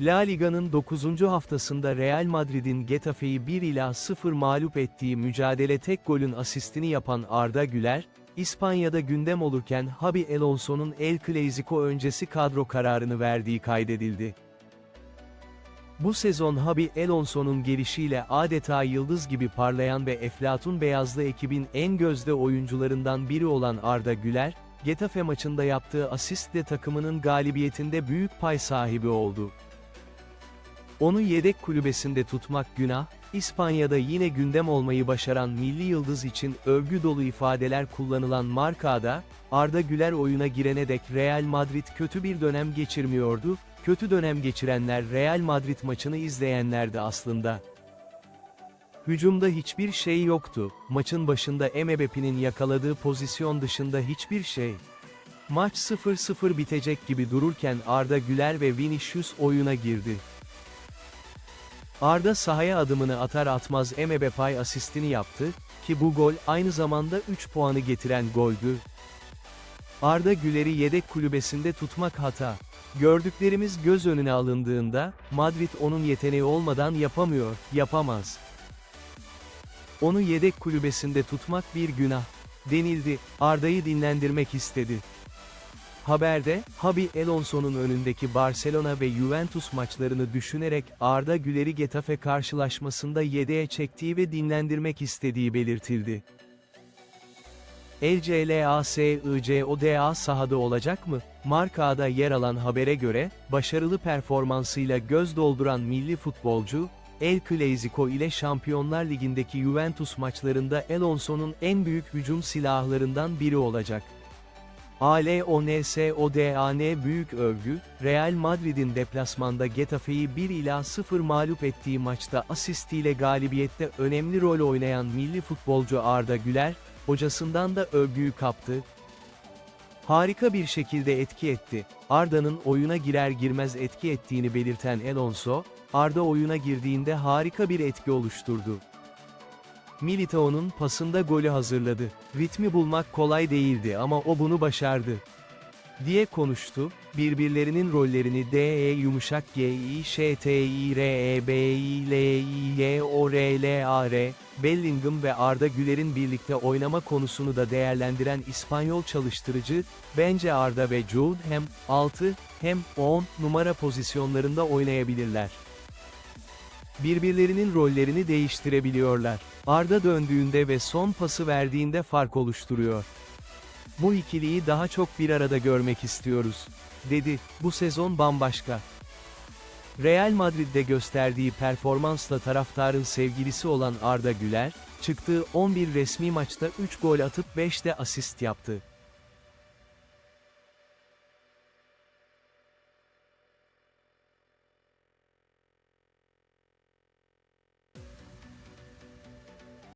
La Liga'nın 9. haftasında Real Madrid'in Getafe'yi 1 ila 0 mağlup ettiği mücadele tek golün asistini yapan Arda Güler, İspanya'da gündem olurken Habi Alonso'nun El Clasico öncesi kadro kararını verdiği kaydedildi. Bu sezon Habi Alonso'nun gelişiyle adeta yıldız gibi parlayan ve Eflatun Beyazlı ekibin en gözde oyuncularından biri olan Arda Güler, Getafe maçında yaptığı asistle takımının galibiyetinde büyük pay sahibi oldu. Onu yedek kulübesinde tutmak günah, İspanya'da yine gündem olmayı başaran milli yıldız için övgü dolu ifadeler kullanılan Marka'da, Arda Güler oyuna girene dek Real Madrid kötü bir dönem geçirmiyordu, kötü dönem geçirenler Real Madrid maçını izleyenlerdi aslında. Hücumda hiçbir şey yoktu, maçın başında Emebepi'nin yakaladığı pozisyon dışında hiçbir şey. Maç 0-0 bitecek gibi dururken Arda Güler ve Vinicius oyuna girdi. Arda sahaya adımını atar atmaz Emebepay asistini yaptı, ki bu gol aynı zamanda 3 puanı getiren goldü. Arda Güler'i yedek kulübesinde tutmak hata. Gördüklerimiz göz önüne alındığında, Madrid onun yeteneği olmadan yapamıyor, yapamaz. Onu yedek kulübesinde tutmak bir günah. Denildi, Arda'yı dinlendirmek istedi. Haberde, Habi Alonso'nun önündeki Barcelona ve Juventus maçlarını düşünerek Arda Güler'i Getafe karşılaşmasında yedeğe çektiği ve dinlendirmek istediği belirtildi. LCLASICODA sahada olacak mı? Marka'da yer alan habere göre, başarılı performansıyla göz dolduran milli futbolcu, El Clasico ile Şampiyonlar Ligi'ndeki Juventus maçlarında Alonso'nun en büyük hücum silahlarından biri olacak. ALONSODAN büyük övgü, Real Madrid'in deplasmanda Getafe'yi 1 ila 0 mağlup ettiği maçta asistiyle galibiyette önemli rol oynayan milli futbolcu Arda Güler, hocasından da övgüyü kaptı. Harika bir şekilde etki etti. Arda'nın oyuna girer girmez etki ettiğini belirten Alonso, Arda oyuna girdiğinde harika bir etki oluşturdu. Militao'nun pasında golü hazırladı. Ritmi bulmak kolay değildi ama o bunu başardı. Diye konuştu, birbirlerinin rollerini DE yumuşak G I Ş T I R E B I L I Y O R L A R, Bellingham ve Arda Güler'in birlikte oynama konusunu da değerlendiren İspanyol çalıştırıcı, bence Arda ve Jude hem 6 hem 10 numara pozisyonlarında oynayabilirler. Birbirlerinin rollerini değiştirebiliyorlar. Arda döndüğünde ve son pası verdiğinde fark oluşturuyor. Bu ikiliyi daha çok bir arada görmek istiyoruz. Dedi, bu sezon bambaşka. Real Madrid'de gösterdiği performansla taraftarın sevgilisi olan Arda Güler, çıktığı 11 resmi maçta 3 gol atıp 5 de asist yaptı.